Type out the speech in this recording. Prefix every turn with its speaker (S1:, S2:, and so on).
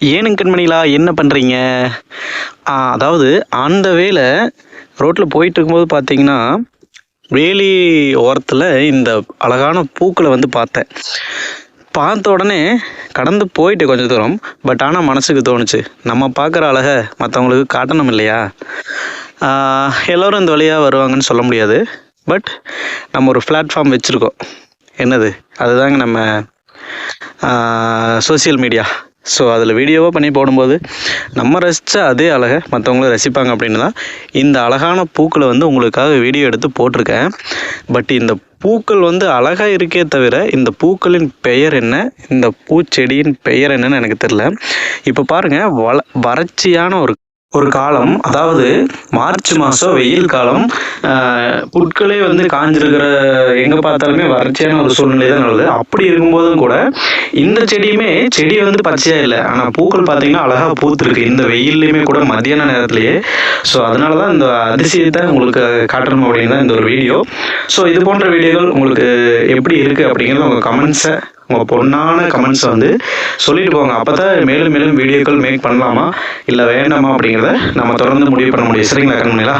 S1: ஏனுங்க கண்மணிலா என்ன பண்ணுறீங்க அதாவது அந்த வேலை ரோட்டில் போயிட்டு இருக்கும்போது பார்த்தீங்கன்னா வேலி ஓரத்தில் இந்த அழகான பூக்களை வந்து பார்த்தேன். பார்த்த உடனே கடந்து போயிட்டு கொஞ்சம் தூரம் பட் ஆனால் மனசுக்கு தோணுச்சு. நம்ம பார்க்குற அழகை மற்றவங்களுக்கு காட்டணும் இல்லையா? எல்லோரும் இந்த வழியாக வருவாங்கன்னு சொல்ல முடியாது. பட் நம்ம ஒரு பிளாட்ஃபார்ம் வச்சுருக்கோம். என்னது? அதுதாங்க நம்ம சோஷியல் மீடியா. ஸோ அதில் வீடியோவாக பண்ணி போடும்போது நம்ம ரசித்த அதே அழகை மற்றவங்களும் ரசிப்பாங்க அப்படின்னு தான் இந்த அழகான பூக்களை வந்து உங்களுக்காக வீடியோ எடுத்து போட்டிருக்கேன். பட் இந்த பூக்கள் வந்து அழகாக இருக்கே தவிர இந்த பூக்களின் பெயர் என்ன இந்த பூச்செடியின் பெயர் என்னன்னு எனக்கு தெரில இப்போ பாருங்கள் வள வறட்சியான ஒரு ஒரு காலம் அதாவது மார்ச் மாதம் வெயில் காலம் புட்களே வந்து காஞ்சிருக்கிற எங்கே பார்த்தாலுமே வறட்சியான ஒரு சூழ்நிலை தான் நல்லது அப்படி இருக்கும்போதும் கூட இந்த செடியுமே செடி வந்து பச்சையாக இல்லை. ஆனால் பூக்கள் பார்த்தீங்கன்னா அழகாக பூத்துருக்கு. இந்த வெயில்லையுமே கூட மத்தியான நேரத்துலையே. ஸோ அதனால தான் இந்த அதிசயத்தை உங்களுக்கு காட்டணும் அப்படின்னு தான் இந்த ஒரு வீடியோ. ஸோ இது போன்ற வீடியோகள் உங்களுக்கு எப்படி இருக்குது அப்படிங்கிறத உங்கள் கமெண்ட்ஸை உங்கள் பொண்ணான கமெண்ட்ஸை வந்து சொல்லிட்டு போங்க. அப்போ தான் மேலும் மேலும் வீடியோக்கள் மேக் பண்ணலாமா? இல்லை வேண்டாமா அப்படிங்கிறத நம்ம தொடர்ந்து முடிவு பண்ண முடியும். சரிங்களா கண்மணிலா?